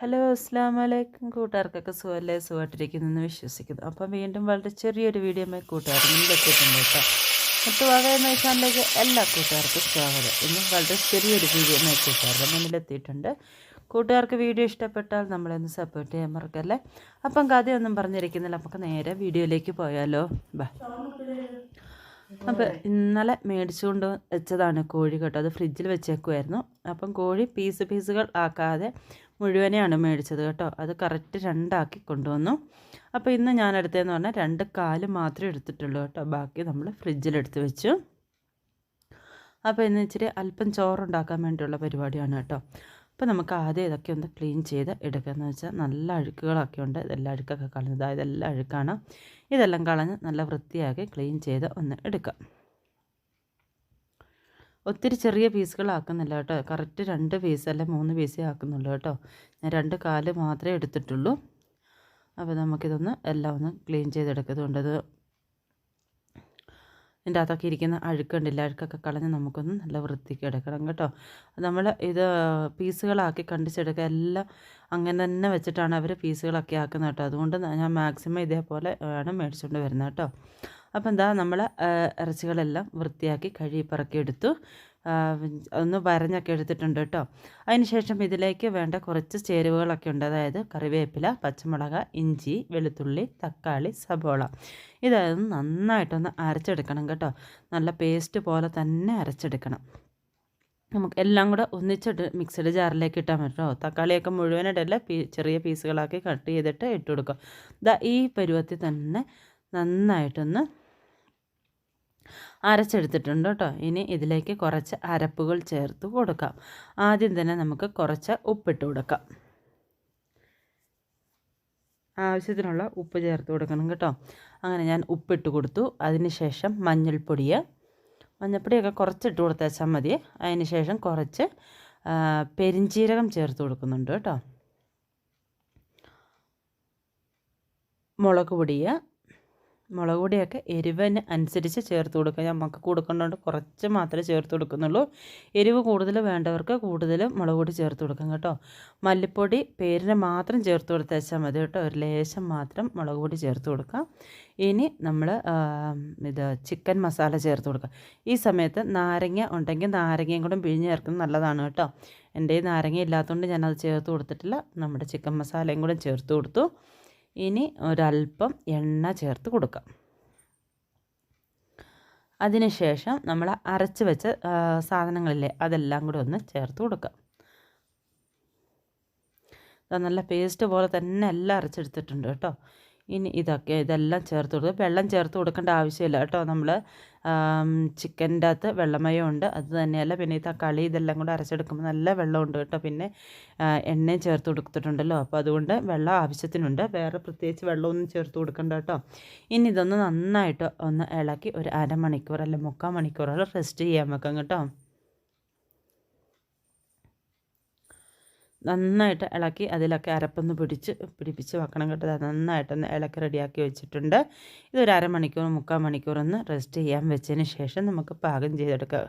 Hello അസ്സാം വലൈക്കും കൂട്ടുകാർക്കൊക്കെ സുഖമല്ലേ സുഖമായിട്ടിരിക്കുന്നു വിശ്വസിക്കുന്നു. അപ്പം വീണ്ടും വളരെ ചെറിയൊരു വീഡിയോ കൂട്ടുകാർ മുന്നിലെത്തിയിട്ടുണ്ട് കേട്ടോ. മുത്തുവാക എന്ന ചാനലിലേക്ക് എല്ലാ കൂട്ടുകാർക്കും സ്വാഗതം. ഇന്നും വളരെ ചെറിയൊരു വീഡിയോ കൂട്ടുകാരുടെ മുന്നിലെത്തിയിട്ടുണ്ട് കൂട്ടുകാർക്ക് വീഡിയോ ഇഷ്ടപ്പെട്ടാൽ നമ്മളൊന്ന് സപ്പോർട്ട് ചെയ്യാൻ മറക്കല്ലേ? അപ്പം കഥയൊന്നും പറഞ്ഞിരിക്കുന്നില്ല. നമുക്ക് നേരെ വീഡിയോയിലേക്ക് പോയാലോ? ബാ. അപ്പോൾ ഇന്നലെ മേടിച്ചുകൊണ്ട് വെച്ചതാണ് കോഴി കേട്ടോ. അത് ഫ്രിഡ്ജിൽ വെച്ചേക്കുമായിരുന്നു അപ്പം കോഴി പീസ് പീസുകൾ ആക്കാതെ മുഴുവനെയാണ് മേടിച്ചത് കേട്ടോ. അത് കറക്റ്റ് രണ്ടാക്കി കൊണ്ടുവന്നു. അപ്പോൾ ഇന്ന് ഞാൻ എടുത്തതെന്ന് പറഞ്ഞാൽ രണ്ട് കാൽ മാത്രമേ എടുത്തിട്ടുള്ളൂ കേട്ടോ. ബാക്കി നമ്മൾ ഫ്രിഡ്ജിലെടുത്ത് വെച്ചു. അപ്പോൾ ഇന്ന് ഇച്ചിരി അല്പം ചോറുണ്ടാക്കാൻ വേണ്ടിയുള്ള പരിപാടിയാണ് കേട്ടോ. അപ്പോൾ നമുക്ക് ആദ്യം ഇതൊക്കെ ഒന്ന് ക്ലീൻ ചെയ്ത് എടുക്കുകയെന്ന് വെച്ചാൽ നല്ല അഴുക്കുകളൊക്കെ ഉണ്ട്. ഇതെല്ലാം അഴുക്കൊക്കെ കളഞ്ഞത് ഇതെല്ലാം അഴുക്കാണ്. ഇതെല്ലാം കളഞ്ഞ് നല്ല വൃത്തിയാക്കി ക്ലീൻ ചെയ്ത് ഒന്ന് എടുക്കാം. ഒത്തിരി ചെറിയ പീസുകളാക്കുന്നില്ല കേട്ടോ. കറക്റ്റ് രണ്ട് പീസ് അല്ല മൂന്ന് പീസേ ആക്കുന്നുള്ളൂ കേട്ടോ. ഞാൻ രണ്ട് കാൽ മാത്രമേ എടുത്തിട്ടുള്ളൂ. അപ്പോൾ നമുക്കിതൊന്ന് എല്ലാം ഒന്ന് ക്ലീൻ ചെയ്തെടുക്കുന്നുണ്ട് അത് ഇതിന്റെ അകത്തൊക്കെ ഇരിക്കുന്ന അഴുക്കുണ്ടില്ല അഴുക്കൊക്കെ കളഞ്ഞ് നമുക്കൊന്ന് നല്ല വൃത്തിക്ക് എടുക്കണം കേട്ടോ. നമ്മൾ ഇത് പീസുകളാക്കി കണ്ടിച്ചെടുക്കുക എല്ലാം അങ്ങനെ തന്നെ വെച്ചിട്ടാണ് അവർ പീസുകളൊക്കെ ആക്കുന്നത് കേട്ടോ. അതുകൊണ്ട് ഞാൻ മാക്സിമം ഇതേപോലെ ആണ് മേടിച്ചുകൊണ്ട് വരുന്നത് കേട്ടോ. അപ്പോൾ എന്താ നമ്മൾ ഇറച്ചികളെല്ലാം വൃത്തിയാക്കി കഴുകി പറക്കി എടുത്തു ഒന്ന് വരഞ്ഞൊക്കെ എടുത്തിട്ടുണ്ട് കേട്ടോ. അതിനുശേഷം ഇതിലേക്ക് വേണ്ട കുറച്ച് ചേരുവകളൊക്കെ ഉണ്ട്. അതായത് കറിവേപ്പില പച്ചമുളക് ഇഞ്ചി വെളുത്തുള്ളി തക്കാളി സബോള. ഇതൊന്ന് നന്നായിട്ടൊന്ന് അരച്ചെടുക്കണം കേട്ടോ. നല്ല പേസ്റ്റ് പോലെ തന്നെ അരച്ചെടുക്കണം. നമുക്ക് എല്ലാം കൂടെ ഒന്നിച്ചിട്ട് മിക്സഡ് ജാറിലേക്ക് ഇട്ടാൽ പറ്റുമോ തക്കാളിയൊക്കെ മുഴുവനായിട്ടല്ല പീ ചെറിയ പീസുകളാക്കി കട്ട് ചെയ്തിട്ട് ഇട്ട് കൊടുക്കുക. ഈ പരുവത്തിൽ തന്നെ നന്നായിട്ടൊന്ന് അരച്ചെടുത്തിട്ടുണ്ട് കേട്ടോ. ഇനി ഇതിലേക്ക് കുറച്ച് അരപ്പുകൾ ചേർത്ത് കൊടുക്കാം. ആദ്യം തന്നെ നമുക്ക് കുറച്ച് ഉപ്പിട്ട് കൊടുക്കാം. ആവശ്യത്തിനുള്ള ഉപ്പ് ചേർത്ത് കൊടുക്കണം കേട്ടോ. അങ്ങനെ ഞാൻ ഉപ്പിട്ട് കൊടുത്തു. അതിനുശേഷം മഞ്ഞൾപ്പൊടി മഞ്ഞൾപ്പൊടിയൊക്കെ കുറച്ചിട്ട് കൊടുത്തേച്ചാൽ മതി. അതിന് ശേഷം കുറച്ച് പെരിഞ്ചീരകം ചേർത്ത് കൊടുക്കുന്നുണ്ട് കേട്ടോ. മുളക് പൊടി മുളക് പൊടിയൊക്കെ എരിവിന് അനുസരിച്ച് ചേർത്ത് കൊടുക്കുക. നമുക്ക് കൊടുക്കേണ്ടതുകൊണ്ട് കുറച്ച് മാത്രമേ ചേർത്ത് കൊടുക്കുന്നുള്ളൂ. എരിവ് കൂടുതൽ വേണ്ടവർക്ക് കൂടുതൽ മുളക് പൊടി ചേർത്ത് കൊടുക്കാം കേട്ടോ. മല്ലിപ്പൊടി പേരിന് മാത്രം ചേർത്ത് കൊടുത്തേച്ചാൽ മതി കേട്ടോ. ഒരു ലേശം മാത്രം മുളക് പൊടി ചേർത്ത് കൊടുക്കാം. ഇനി നമ്മൾ ഇത് ചിക്കൻ മസാല ചേർത്ത് കൊടുക്കുക ഈ സമയത്ത് നാരങ്ങ ഉണ്ടെങ്കിൽ നാരങ്ങയും കൂടെ പിഴിഞ്ഞ് ചേർക്കുന്നത് നല്ലതാണ് കേട്ടോ. എന്റെ നാരങ്ങ ഇല്ലാത്തതുകൊണ്ട് ഞാനത് ചേർത്ത് കൊടുത്തിട്ടില്ല. നമ്മുടെ ചിക്കൻ മസാലയും കൂടെ ചേർത്ത് കൊടുത്തു. ഇനി ഒരല്പം എണ്ണ ചേർത്ത് കൊടുക്കാം. അതിനുശേഷം നമ്മൾ അരച്ച് വെച്ച സാധനങ്ങളില്ലേ അതെല്ലാം കൂടി ഒന്ന് ചേർത്ത് കൊടുക്കാം. നല്ല പേസ്റ്റ് പോലെ തന്നെ എല്ലാം അരച്ചെടുത്തിട്ടുണ്ട് കേട്ടോ. ഇനി ഇതൊക്കെ ഇതെല്ലാം ചേർത്ത് കൊടുക്കുക. വെള്ളം ചേർത്ത് കൊടുക്കേണ്ട ആവശ്യമില്ല കേട്ടോ നമ്മൾ ചിക്കന്റെ അകത്ത് വെള്ളമയം ഉണ്ട് അത് തന്നെയല്ല. പിന്നെ ഈ തക്കാളി ഇതെല്ലാം കൂടെ അരച്ചെടുക്കുമ്പോൾ നല്ല വെള്ളമുണ്ട് കേട്ടോ. പിന്നെ എണ്ണയും ചേർത്ത് കൊടുത്തിട്ടുണ്ടല്ലോ. അപ്പോൾ അതുകൊണ്ട് വെള്ളം ആവശ്യത്തിനുണ്ട്. വേറെ പ്രത്യേകിച്ച് വെള്ളമൊന്നും ചേർത്ത് കൊടുക്കണ്ട കേട്ടോ. ഇനി ഇതൊന്ന് നന്നായിട്ട് ഒന്ന് ഇളക്കി ഒരു അരമണിക്കൂർ അല്ലെങ്കിൽ മുക്കാൽ മണിക്കൂറോളം റെസ്റ്റ് ചെയ്യാൻ വെക്കാം കേട്ടോ. നന്നായിട്ട് ഇളക്കി അതിലൊക്കെ അരപ്പൊന്ന് പിടിച്ച് പിടിപ്പിച്ച് വെക്കണം കേട്ടോ. നന്നായിട്ടൊന്ന് ഇളക്കി റെഡിയാക്കി വെച്ചിട്ടുണ്ട്. ഇതൊരു അരമണിക്കൂർ മുക്കാൽ മണിക്കൂറൊന്ന് റെസ്റ്റ് ചെയ്യാൻ വെച്ചതിന് ശേഷം നമുക്ക് പാകം ചെയ്തെടുക്കുക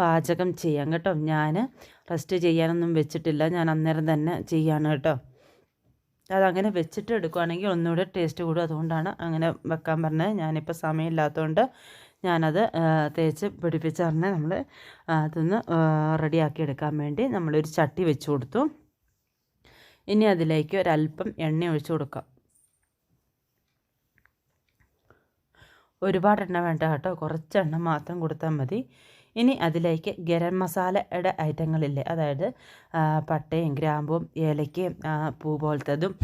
പാചകം ചെയ്യാം കേട്ടോ. ഞാൻ റെസ്റ്റ് ചെയ്യാനൊന്നും വെച്ചിട്ടില്ല. ഞാൻ അന്നേരം തന്നെ ചെയ്യാണ് കേട്ടോ. അതങ്ങനെ വെച്ചിട്ട് എടുക്കുകയാണെങ്കിൽ ഒന്നുകൂടെ ടേസ്റ്റ് കൂടും. അതുകൊണ്ടാണ് അങ്ങനെ വെക്കാൻ പറഞ്ഞത്. ഞാനിപ്പോൾ സമയമില്ലാത്തതുകൊണ്ട് ഞാനത് തേച്ച് പിടിപ്പിച്ചറിഞ്ഞ് നമ്മൾ അതൊന്ന് റെഡിയാക്കി എടുക്കാൻ വേണ്ടി നമ്മളൊരു ചട്ടി വെച്ച് കൊടുത്തു. ഇനി അതിലേക്ക് ഒരല്പം എണ്ണ ഒഴിച്ചു കൊടുക്കാം. ഒരുപാട് എണ്ണ വേണ്ട കേട്ടോ. കുറച്ച് എണ്ണ മാത്രം കൊടുത്താൽ മതി. ഇനി അതിലേക്ക് ഗരം മസാലയുടെ ഐറ്റങ്ങളില്ലേ? അതായത് പട്ടയും ഗ്രാമ്പും ഏലയ്ക്കയും പൂ പോലത്തതും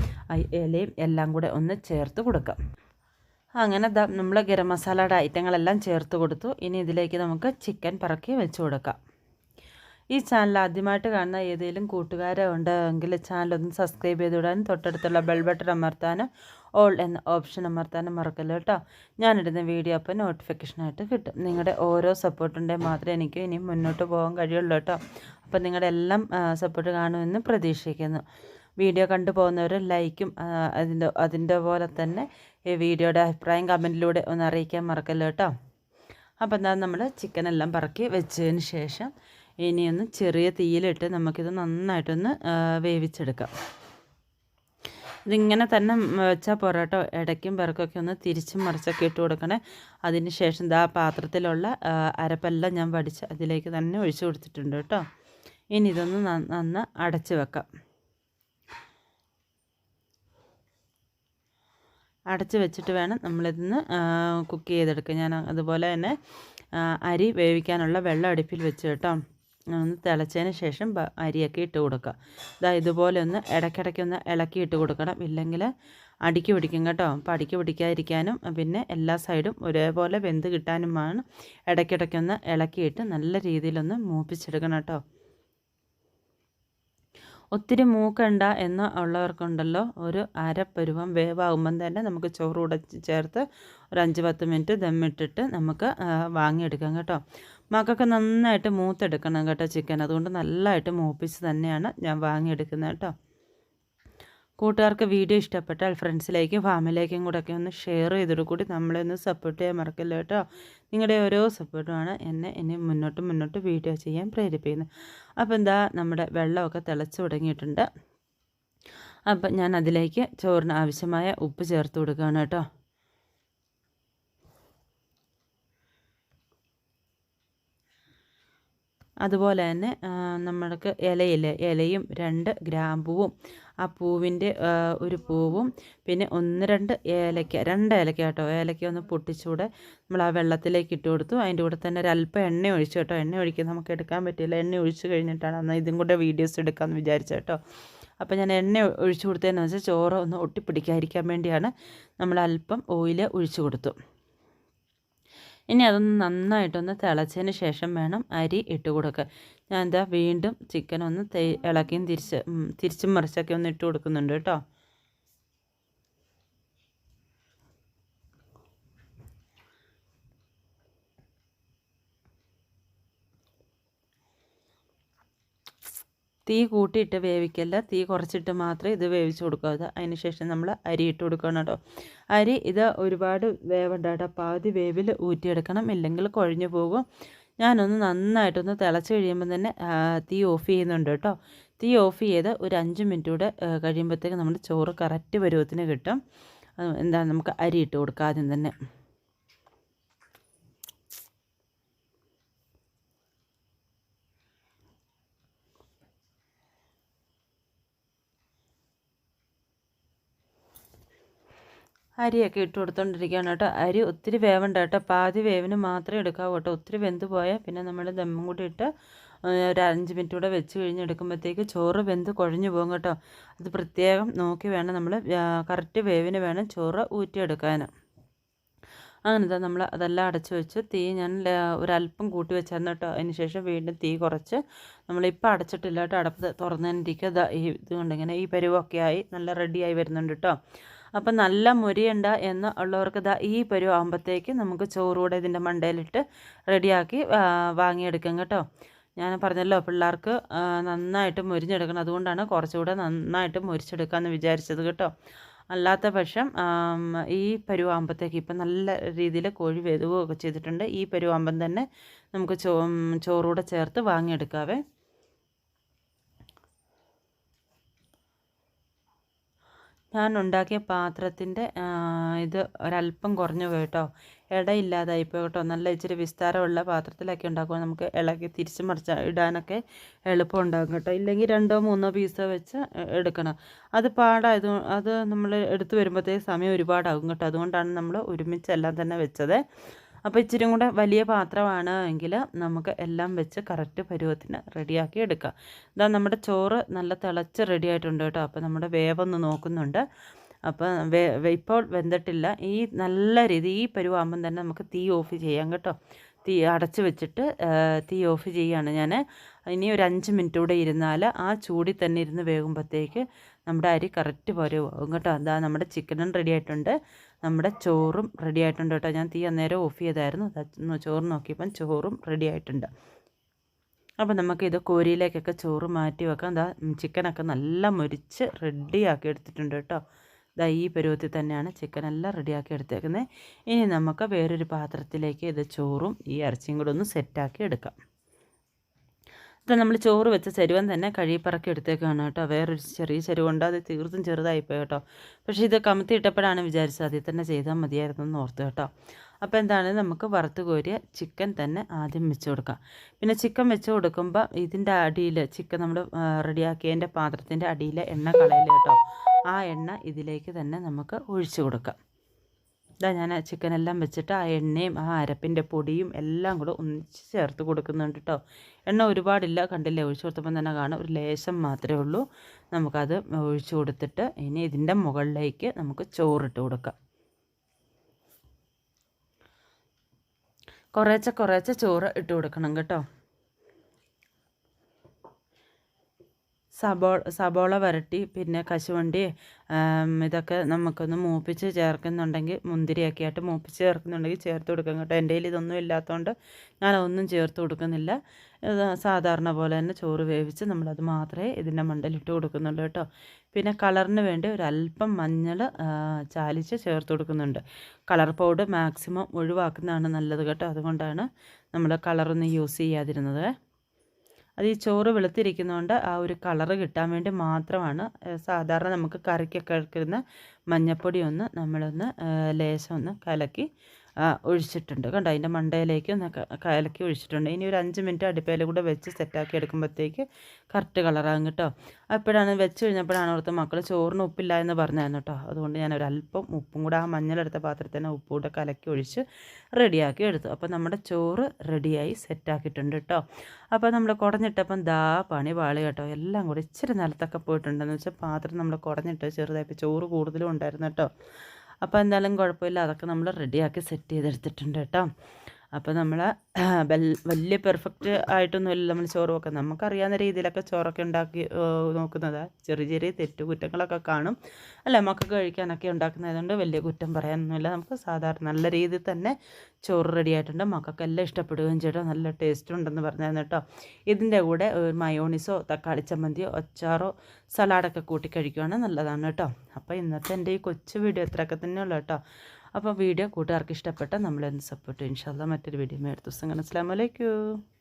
ഇലയും എല്ലാം കൂടെ ഒന്ന് ചേർത്ത് കൊടുക്കാം. അങ്ങനെ നമ്മൾ ഗരം മസാലയുടെ ഐറ്റങ്ങളെല്ലാം ചേർത്ത് കൊടുത്തു. ഇനി ഇതിലേക്ക് നമുക്ക് ചിക്കൻ പറക്കി വെച്ച് കൊടുക്കാം. ഈ ചാനൽ ആദ്യമായിട്ട് കാണുന്ന ഏതെങ്കിലും കൂട്ടുകാരെ ഉണ്ടെങ്കിൽ ചാനലൊന്ന് സബ്സ്ക്രൈബ് ചെയ്ത് വിടാനും തൊട്ടടുത്തുള്ള ബെൽ ബട്ടൺ അമർത്താനും ഓൾ എന്ന ഓപ്ഷൻ അമർത്താനും മറക്കല്ലോ കേട്ടോ. ഞാനിടുന്ന വീഡിയോ അപ്പോൾ നോട്ടിഫിക്കേഷനായിട്ട് കിട്ടും. നിങ്ങളുടെ ഓരോ സപ്പോർട്ടുണ്ടെങ്കിൽ മാത്രമേ എനിക്ക് ഇനി മുന്നോട്ട് പോകാൻ കഴിയുള്ളൂ കേട്ടോ. അപ്പോൾ നിങ്ങളുടെ എല്ലാം സപ്പോർട്ട് കാണുമെന്ന് പ്രതീക്ഷിക്കുന്നു. വീഡിയോ കണ്ടു പോകുന്നവർ ലൈക്കും അതിന്റെ അതിന്റെ പോലെ തന്നെ ഈ വീഡിയോയുടെ അഭിപ്രായം കമന്റിലൂടെ ഒന്ന് അറിയിക്കാൻ മറക്കല്ലോ കേട്ടോ. അപ്പോൾ എന്താ നമ്മൾ ചിക്കനെല്ലാം പറക്കി വെച്ചതിന് ശേഷം ഇനിയൊന്ന് ചെറിയ തീയിലിട്ട് നമുക്കിത് നന്നായിട്ടൊന്ന് വേവിച്ചെടുക്കാം. ഇതിങ്ങനെ തന്നെ വെച്ചാൽ പൊറോട്ട ഇടയ്ക്കും പിറക്കൊക്കെ ഒന്ന് തിരിച്ചും മറിച്ചൊക്കെ ഇട്ട് കൊടുക്കണേ. അതിന് ശേഷം ഇതാ പാത്രത്തിലുള്ള അരപ്പെല്ലാം ഞാൻ വടിച്ച് അതിലേക്ക് തന്നെ ഒഴിച്ചു കൊടുത്തിട്ടുണ്ട് കേട്ടോ. ഇനി ഇതൊന്ന് നന്ന് അടച്ച് വെക്കാം. അടച്ച് വെച്ചിട്ട് വേണം നമ്മളിതൊന്ന് കുക്ക് ചെയ്തെടുക്കുക ഞാൻ അതുപോലെ തന്നെ അരി വേവിക്കാനുള്ള വെള്ളം അടുപ്പിൽ വെച്ച് കേട്ടോ. ഒന്ന് തിളച്ചതിന് ശേഷം അരിയൊക്കെ ഇട്ട് കൊടുക്കുക. ഇതാ ഇതുപോലെ ഒന്ന് ഇടയ്ക്കിടയ്ക്ക് ഒന്ന് ഇളക്കി ഇട്ട് കൊടുക്കണം. ഇല്ലെങ്കിൽ അടിക്ക് പിടിക്കും കേട്ടോ. അപ്പോൾ അടിക്ക് പിടിക്കാതിരിക്കാനും പിന്നെ എല്ലാ സൈഡും ഒരേപോലെ വെന്ത് കിട്ടാനുമാണ്. ഇടയ്ക്കിടയ്ക്കൊന്ന് ഇളക്കിയിട്ട് നല്ല രീതിയിലൊന്ന് മൂപ്പിച്ചെടുക്കണം കേട്ടോ. ഒത്തിരി മൂക്കണ്ട എന്ന് ഉള്ളവർക്കുണ്ടല്ലോ. ഒരു അരപ്പരുവം വേവാകുമ്പം തന്നെ നമുക്ക് ചോറ് ഉടച്ച് ചേർത്ത് ഒരു അഞ്ച് പത്ത് മിനിറ്റ് ദമ്മിട്ടിട്ട് നമുക്ക് വാങ്ങിയെടുക്കാം കേട്ടോ. മക്കൾക്ക് നന്നായിട്ട് മൂത്തെടുക്കണം കേട്ടോ ചിക്കൻ. അതുകൊണ്ട് നല്ലതായിട്ട് മൂപ്പിച്ച് തന്നെയാണ് ഞാൻ വാങ്ങിയെടുക്കുന്നത് കേട്ടോ. കൂട്ടുകാർക്ക് വീഡിയോ ഇഷ്ടപ്പെട്ടാൽ ഫ്രണ്ട്സിലേക്കും ഫാമിലിയിലേക്കും കൂടെ ഒക്കെ ഒന്ന് ഷെയർ ചെയ്തിട്ട് കൂടി നമ്മളെ ഒന്ന് സപ്പോർട്ട് ചെയ്യാൻ മറക്കില്ല കേട്ടോ. നിങ്ങളുടെ ഓരോ സപ്പോർട്ടുമാണ് എന്നെ ഇനി മുന്നോട്ട് മുന്നോട്ട് വീഡിയോ ചെയ്യാൻ പ്രേരിപ്പിക്കുന്നത്. അപ്പോൾ എന്താ നമ്മുടെ വെള്ളമൊക്കെ തിളച്ച് തുടങ്ങിയിട്ടുണ്ട്. അപ്പം ഞാൻ അതിലേക്ക് ചോറിന് ആവശ്യമായ ഉപ്പ് ചേർത്ത് കൊടുക്കുകയാണ് കേട്ടോ. അതുപോലെ തന്നെ നമ്മൾക്ക് ഇലയില്ലേ ഇലയും രണ്ട് ഗ്രാമ്പൂവും ആ പൂവിന്റെ ഒരു പൂവും. പിന്നെ ഒന്ന് രണ്ട് ഏലക്ക രണ്ട് ഏലക്ക കേട്ടോ. ഏലക്ക ഒന്ന് പൊട്ടിച്ചൂടെ നമ്മൾ ആ വെള്ളത്തിലേക്ക് ഇട്ട് കൊടുത്തു. അതിന്റെ കൂടെ തന്നെ ഒരു അല്പം എണ്ണ ഒഴിച്ചു കേട്ടോ. എണ്ണ ഒഴിക്കാൻ നമുക്ക് എടുക്കാൻ പറ്റില്ല. എണ്ണ ഒഴിച്ചു കഴിഞ്ഞിട്ടാണ് അന്ന് ഇതും കൂടെ വീഡിയോസ് എടുക്കാമെന്ന് വിചാരിച്ചു കേട്ടോ. അപ്പോൾ ഞാൻ എണ്ണ ഒഴിച്ചു കൊടുത്തതെന്ന് വെച്ചാൽ ചോറ് ഒന്ന് ഒട്ടിപ്പിടിക്കാതിരിക്കാൻ വേണ്ടിയാണ് നമ്മൾ അല്പം ഓയിൽ ഒഴിച്ചു കൊടുത്തു. ഇനി അതൊന്ന് നന്നായിട്ടൊന്ന് തിളച്ചതിന് ശേഷം വേണം അരി ഇട്ട് കൊടുക്കുക ഞാൻ എന്താ വീണ്ടും ചിക്കൻ ഒന്ന് ഇളക്കിയും തിരിച്ച് തിരിച്ചും മറിച്ചൊക്കെ ഒന്ന് ഇട്ട് കൊടുക്കുന്നുണ്ട് കേട്ടോ. തീ കൂട്ടിയിട്ട് വേവിക്കല്ല. തീ കുറച്ചിട്ട് മാത്രമേ ഇത് വേവിച്ച് കൊടുക്കാവൂ അതിന് ശേഷം നമ്മൾ അരി ഇട്ട് കൊടുക്കണം കേട്ടോ. അരി ഇത് ഒരുപാട് വേവണ്ട കേട്ടോ. പാതി വേവിൽ ഊറ്റിയെടുക്കണം. ഇല്ലെങ്കിൽ കുഴഞ്ഞു പോകും. ഞാനൊന്ന് നന്നായിട്ടൊന്ന് തിളച്ച് കഴിയുമ്പോൾ തന്നെ തീ ഓഫ് ചെയ്യുന്നുണ്ട് കേട്ടോ. തീ ഓഫ് ചെയ്ത് ഒരു അഞ്ച് മിനിറ്റ് കൂടെ കഴിയുമ്പോഴത്തേക്ക് നമ്മുടെ ചോറ് കറക്റ്റ് പരുവത്തിന് കിട്ടും. എന്താ നമുക്ക് അരി ഇട്ട് കൊടുക്കാം ആദ്യം തന്നെ. അരിയൊക്കെ ഇട്ട് കൊടുത്തോണ്ടിരിക്കുകയാണ് കേട്ടോ. അരി ഒത്തിരി വേവണ്ട കേട്ടോ. പാതി വേവിന് മാത്രമേ എടുക്കാവൂ കേട്ടോ. ഒത്തിരി വെന്ത് പോയാൽ പിന്നെ നമ്മൾ ദമ്മും കൂടി ഇട്ട് ഒരു അഞ്ച് മിനിറ്റ് കൂടെ വെച്ച് കഴിഞ്ഞ് എടുക്കുമ്പോഴത്തേക്ക് ചോറ് വെന്ത് കുഴഞ്ഞു പോകും കേട്ടോ. അത് പ്രത്യേകം നോക്കി വേണം നമ്മൾ കറക്റ്റ് വേവിന് വേണം ചോറ് ഊറ്റിയെടുക്കാൻ. അങ്ങനത്തെ നമ്മൾ അതെല്ലാം അടച്ചു വെച്ച് തീ ഞാൻ ഒരല്പം കൂട്ടി വെച്ചായിരുന്നു കേട്ടോ. അതിന് ശേഷം വീണ്ടും തീ കുറച്ച് നമ്മളിപ്പോൾ അടച്ചിട്ടില്ല കേട്ടോ. അടപ്പ് തുറന്നതിന്റെ ഈ ഇത് കൊണ്ടിങ്ങനെ ഈ പരുവൊക്കെ ആയി നല്ല റെഡിയായി വരുന്നുണ്ട് കേട്ടോ. അപ്പം നല്ല മുരിയണ്ട എന്ന് ഉള്ളവർക്ക് ഇതാ ഈ പരുവാകുമ്പോഴത്തേക്ക് നമുക്ക് ചോറൂടെ ഇതിന്റെ മണ്ടയിലിട്ട് റെഡിയാക്കി വാങ്ങിയെടുക്കാം കേട്ടോ. ഞാൻ പറഞ്ഞല്ലോ പിള്ളേർക്ക് നന്നായിട്ട് മുരിഞ്ഞെടുക്കണം. അതുകൊണ്ടാണ് കുറച്ചുകൂടെ നന്നായിട്ട് മുരിച്ചെടുക്കാമെന്ന് വിചാരിച്ചത് കേട്ടോ. അല്ലാത്ത പക്ഷം ഈ പരുവാകുമ്പോഴത്തേക്ക് ഇപ്പം നല്ല രീതിയിൽ കോഴി വെതുവൊക്കെ ചെയ്തിട്ടുണ്ട്. ഈ പരുവാകുമ്പം തന്നെ നമുക്ക് ചോ ചോറൂടെ ചേർത്ത് വാങ്ങിയെടുക്കാവേ. ഞാൻ ഉണ്ടാക്കിയ പാത്രത്തിന്റെ ഇത് ഒരല്പം കുറഞ്ഞു പോയി കേട്ടോ. ഇടയില്ലാതായിപ്പോയി കേട്ടോ. നല്ല ഇച്ചിരി വിസ്താരമുള്ള പാത്രത്തിലൊക്കെ ഉണ്ടാക്കുമ്പോൾ നമുക്ക് ഇളക്കി തിരിച്ച് മറിച്ച് ഇടാനൊക്കെ എളുപ്പം ഉണ്ടാകും കേട്ടോ. ഇല്ലെങ്കിൽ രണ്ടോ മൂന്നോ പീസോ വെച്ച് എടുക്കണം. അത് പാടായത് അത് നമ്മൾ എടുത്തു വരുമ്പോഴത്തേക്ക് സമയം ഒരുപാടാകും കേട്ടോ. അതുകൊണ്ടാണ് നമ്മൾ ഒരുമിച്ചെല്ലാം തന്നെ വെച്ചത്. അപ്പോൾ ഇച്ചിരി കൂടെ വലിയ പാത്രമാണ് എങ്കിൽ നമുക്ക് എല്ലാം വെച്ച് കറക്റ്റ് പരുവത്തിന് റെഡിയാക്കി എടുക്കാം. ഇതാ നമ്മുടെ ചോറ് നല്ല തിളച്ച് റെഡി ആയിട്ടുണ്ട് കേട്ടോ. അപ്പോൾ നമ്മുടെ വേവൊന്ന് നോക്കുന്നുണ്ട്. അപ്പോൾ വേ ഇപ്പോൾ വെന്തിട്ടില്ല. ഈ നല്ല രീതി ഈ പരുവാകുമ്പം തന്നെ നമുക്ക് തീ ഓഫ് ചെയ്യാം കേട്ടോ. തീ അടച്ച് വെച്ചിട്ട് തീ ഓഫ് ചെയ്യുകയാണ് ഞാൻ. ഇനി ഒരു അഞ്ച് മിനിറ്റ് കൂടെ ഇരുന്നാൽ ആ ചൂടി തന്നെ ഇരുന്ന് വേകുമ്പോഴത്തേക്ക് നമ്മുടെ അരി കറക്റ്റ് പരുവാകും കേട്ടോ. അതാ നമ്മുടെ ചിക്കനും റെഡി ആയിട്ടുണ്ട്. നമ്മുടെ ചോറും റെഡി ആയിട്ടുണ്ട് കേട്ടോ. ഞാൻ തീ അന്നേരം ഓഫ് ചെയ്തായിരുന്നു. ചോറ് നോക്കിയപ്പം ചോറും റെഡി ആയിട്ടുണ്ട്. അപ്പോൾ നമുക്കിത് കോരിയിലേക്കൊക്കെ ചോറ് മാറ്റി വെക്കാം. എന്താ ചിക്കനൊക്കെ നല്ല മുരിച്ച് റെഡിയാക്കി എടുത്തിട്ടുണ്ട് കേട്ടോ. ഇതാ ഈ പരുവത്തിൽ തന്നെയാണ് ചിക്കനെല്ലാം റെഡിയാക്കി എടുത്തേക്കുന്നത്. ഇനി നമുക്ക് വേറൊരു പാത്രത്തിലേക്ക് ഇത് ചോറും ഈ ഇറച്ചിയും കൂടെ ഒന്ന് സെറ്റാക്കി എടുക്കാം. നമ്മൾ ചോറ് വെച്ച ചരുവൻ തന്നെ കഴുകിപ്പറക്കി എടുത്തേക്കാണ് കേട്ടോ. വേറൊരു ചെറിയ ചരുവുണ്ട്. അത് തീർത്തും ചെറുതായിപ്പോയി കേട്ടോ. പക്ഷേ ഇത് കമത്തി ഇട്ടപ്പോഴാണ് വിചാരിച്ചത് അതിൽ തന്നെ ചെയ്താൽ മതിയായിരുന്നു എന്ന് ഓർത്ത് കേട്ടോ. അപ്പോൾ എന്താണ്? നമുക്ക് വറുത്ത് കോരിയ ചിക്കൻ തന്നെ ആദ്യം വെച്ച് കൊടുക്കാം. പിന്നെ ചിക്കൻ വെച്ച് കൊടുക്കുമ്പോൾ ഇതിന്റെ അടിയിൽ ചിക്കൻ നമ്മൾ റെഡിയാക്കിയതിന്റെ പാത്രത്തിന്റെ അടിയിലെ എണ്ണ കളയിൽ കേട്ടോ. ആ എണ്ണ ഇതിലേക്ക് തന്നെ നമുക്ക് ഒഴിച്ചു കൊടുക്കാം. ഇതാ ഞാൻ ചിക്കൻ എല്ലാം വെച്ചിട്ട് ആ എണ്ണയും ആ അരപ്പിന്റെ പൊടിയും എല്ലാം കൂടെ ഒന്നിച്ച് ചേർത്ത് കൊടുക്കുന്നുണ്ട് കേട്ടോ എണ്ണ ഒരുപാടില്ല കണ്ടില്ലേ? ഒഴിച്ചു കൊടുത്തപ്പം തന്നെ കാണാം. ഒരു ലേശം മാത്രമേ ഉള്ളൂ. നമുക്കത് ഒഴിച്ചു കൊടുത്തിട്ട് ഇനി ഇതിന്റെ മുകളിലേക്ക് നമുക്ക് ചോറിട്ട് കൊടുക്കാം. കുറേശ്ശെ കുറേശ്ശെ ചോറ് ഇട്ട് കൊടുക്കണം കേട്ടോ. സബോള സബോള വരട്ടി പിന്നെ കശുവണ്ടി ഇതൊക്കെ നമുക്കൊന്ന് മൂപ്പിച്ച് ചേർക്കുന്നുണ്ടെങ്കിൽ മുന്തിരിയൊക്കെ ആയിട്ട് മൂപ്പിച്ച് ചേർക്കുന്നുണ്ടെങ്കിൽ ചേർത്ത് കൊടുക്കാം കേട്ടോ. എന്റെ കയ്യിൽ ഇതൊന്നും ഇല്ലാത്തതുകൊണ്ട് ഞാനൊന്നും ചേർത്ത് കൊടുക്കുന്നില്ല. സാധാരണ പോലെ തന്നെ ചോറ് വേവിച്ച് നമ്മളത് മാത്രമേ ഇതിന്റെ മണ്ടലിട്ട് കൊടുക്കുന്നുള്ളൂ കേട്ടോ. പിന്നെ കളറിന് വേണ്ടി ഒരല്പം മഞ്ഞൾ ചാലിച്ച് ചേർത്ത് കൊടുക്കുന്നുണ്ട്. കളർ പൗഡർ മാക്സിമം ഒഴിവാക്കുന്നതാണ് നല്ലത് കേട്ടോ. അതുകൊണ്ടാണ് നമ്മൾ കളറൊന്നും യൂസ് ചെയ്യാതിരുന്നത്. അത് ഈ ചോറ് വെളുത്തിരിക്കുന്നതുകൊണ്ട് ആ ഒരു കളറ് കിട്ടാൻ വേണ്ടി മാത്രമാണ് സാധാരണ നമുക്ക് കറിക്കൊക്കെ എടുക്കുന്ന മഞ്ഞപ്പൊടി ഒന്ന് നമ്മളൊന്ന് ലേശം ഒന്ന് കലക്കി ഒഴിച്ചിട്ടുണ്ട്. കണ്ടോ? അതിന്റെ മണ്ടയിലേക്ക് കലക്കി ഒഴിച്ചിട്ടുണ്ട്. ഇനി ഒരു അഞ്ച് മിനിറ്റ് അടുപ്പയിൽ കൂടെ വെച്ച് സെറ്റാക്കി എടുക്കുമ്പോഴത്തേക്ക് കറക്റ്റ് കളറാകും കേട്ടോ. അപ്പോഴാണ് വെച്ച് കഴിഞ്ഞപ്പോഴാണ് അവിടുത്തെ മക്കൾ ചോറിന് ഉപ്പില്ല എന്ന് പറഞ്ഞായിരുന്നു കേട്ടോ. അതുകൊണ്ട് ഞാൻ ഒരല്പം ഉപ്പും കൂടെ ആ മഞ്ഞളെടുത്ത പാത്രത്തിൽ തന്നെ ഉപ്പും കൂടെ കലക്കി ഒഴിച്ച് റെഡിയാക്കി എടുത്തു. അപ്പോൾ നമ്മുടെ ചോറ് റെഡിയായി സെറ്റാക്കിയിട്ടുണ്ട് കേട്ടോ. അപ്പോൾ നമ്മൾ കുടഞ്ഞിട്ടപ്പം ദാ പണി പാളി കേട്ടോ. എല്ലാം കൂടി ഇച്ചിരി നിലത്തൊക്കെ പോയിട്ടുണ്ടെന്ന് വെച്ചാൽ പാത്രം നമ്മൾ കുറഞ്ഞിട്ട് ചെറുതായി ചോറ് കൂടുതലും ഉണ്ടായിരുന്നു കേട്ടോ. അപ്പോൾ എന്തായാലും കുഴപ്പമില്ല. അതൊക്കെ നമ്മൾ റെഡിയാക്കി സെറ്റ് ചെയ്തെടുത്തിട്ടുണ്ട് കേട്ടോ. അപ്പോൾ നമ്മൾ വലിയ പെർഫെക്റ്റ് ആയിട്ടൊന്നുമില്ല നമ്മൾ ചോറ് വെക്കുന്നത് നമുക്കറിയാവുന്ന രീതിയിലൊക്കെ ചോറൊക്കെ ഉണ്ടാക്കി നോക്കുന്നത്. ചെറിയ ചെറിയ തെറ്റുകുറ്റങ്ങളൊക്കെ കാണും. അല്ല മക്കൾക്ക് കഴിക്കാനൊക്കെ ഉണ്ടാക്കുന്നതുകൊണ്ട് വലിയ കുറ്റം പറയാനൊന്നുമില്ല. നമുക്ക് സാധാരണ നല്ല രീതിയിൽ തന്നെ ചോറ് റെഡി ആയിട്ടുണ്ട്. മക്കൾക്കെല്ലാം ഇഷ്ടപ്പെടുകയും ചെയ്തു. നല്ല ടേസ്റ്റ് ഉണ്ടെന്ന് പറഞ്ഞായിരുന്നു കേട്ടോ. ഇതിന്റെ കൂടെ മയോണിസോ തക്കാളി ചമ്മന്തിയോ അച്ചാറോ സലാഡൊക്കെ കൂട്ടി കഴിക്കുകയാണെങ്കിൽ നല്ലതാണ് കേട്ടോ. അപ്പോൾ ഇന്നത്തെ എന്റെ ഈ കൊച്ചു വീഡിയോ ഇത്രയൊക്കെ തന്നെയുള്ളൂ കേട്ടോ. അപ്പോൾ വീഡിയോ കൂട്ടുകാർക്ക് ഇഷ്ടപ്പെട്ട നമ്മളെന്ന് സപ്പോർട്ട് ഇൻഷാല്ല മറ്റൊരു വീഡിയോ എടുത്തു ദിവസം അസ്സാം വലൈക്കും